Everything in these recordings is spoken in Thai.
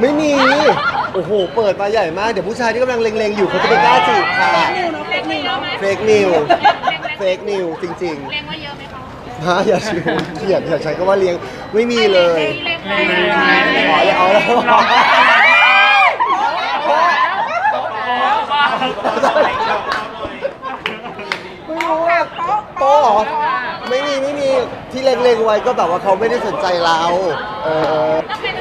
ไม่มี โอ้โห เปิดมาใหญ่มาก เดี๋ยวผู้ชายที่กำลังเล็งๆ อยู่เขาจะไปกล้าจีบค่ะเล็งไว้เยอะไหมเฟกนิว เฟกนิวจริงเล็งไว้เยอะไหมคะๆฮะอย่าชิวอย่าอย่าใช้คำว่าเลี้ยง ไม่มีเลย เล็งไว้เล็งไว้อ๋ออย่าเอาแล้วไม่รู้ว่าโป๊ะเหรอไม่มีไม่มีที่เล็งๆไว้ก็แบบว่าเขาไม่ได้สนใจเรา เออต้องเป็น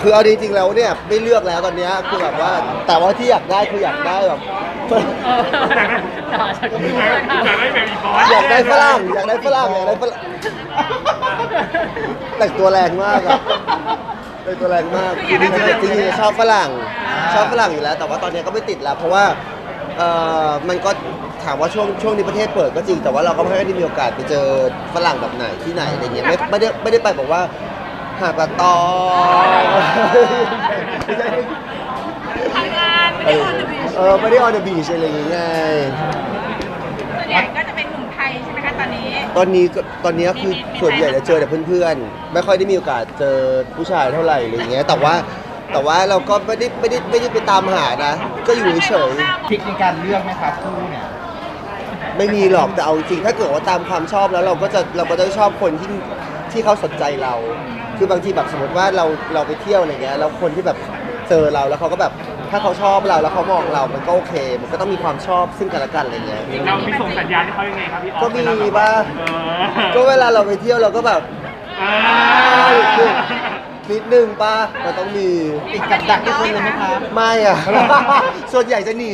คือเอาจริงๆแล้วเนี่ยไม่เลือกแล้วตอนเนี้ยคือแบบว่าแต่ว่าที่อยากได้คืออยากได้แบบอยากได้ฝรั่งอยากได้ฝรั่งอยากได้ฝรั่งแต่งตัวแรงมากอะแต่งตัวแรงมากคือจริงๆจริงๆชอบฝรั่งชอบฝรั่งอยู่แล้ว แต่ว่าตอนนี้ก็ไม่ติดแล้ว เพราะว่าเออมันก็ถามว่าช่วงช่วงนี้ประเทศเปิดก็จริงแต่ว่าเราก็ไม่ได้มีโอกาสไปเจอฝรั่งแบบไหนที่ไหนอะไรเงี้ยไม่ไม่ได้ไม่ได้ไปบอกว่า หาดปลาตองไม่ใช่ทำงานไม่ได้ออนเดอะบีชเออไม่ได้ออนเดอะบีชอะไรอย่างเงี้ยส่วนใหญ่ก็จะเป็นหนุ่มไทยใช่ไหมคะตอนนี้ ตอนนี้ก็ตอนนี้คือส่วนใหญ่จะเจอแต่เพื่อนๆ ไม่ค่อยได้มีโอกาสเจอผู้ชายเท่าไหร่อะไรอย่างเงี้ย แต่ว่าแต่ว่าเราก็ไม่ได้ไม่ได้ไม่ได้ไปตามหานะ ก็อยู่เฉยทริคในการเลือกไหมครับคู่เนี่ยๆไม่มีหรอกแต่เอาจริงๆถ้าเกิดว่าตามความชอบแล้วเราก็จะเราก็จะชอบคนที่ ที่เขาสนใจเรา คือบางทีแบบสมมติว่าเราเราไปเที่ยวอะไรเงี้ยแล้วคนที่แบบเจอเราแล้วเขาก็แบบถ้าเขาชอบเราแล้วเขามองเรา มันก็โอเค มันก็ต้องมีความชอบซึ่งกันและกันอะไรเงี้ย เรามีส่งสัญญาณให้เขายังไงครับพี่ออฟก็มีเวลแบบบ้างเออก็เวลาเราไปเที่ยวเราก็แบบเอคืออนิดนึงป้ามันต้องมี ติดกับดักทุกคนเลยไหมคะ ไม่อะ ส่วนใหญ่จะหนี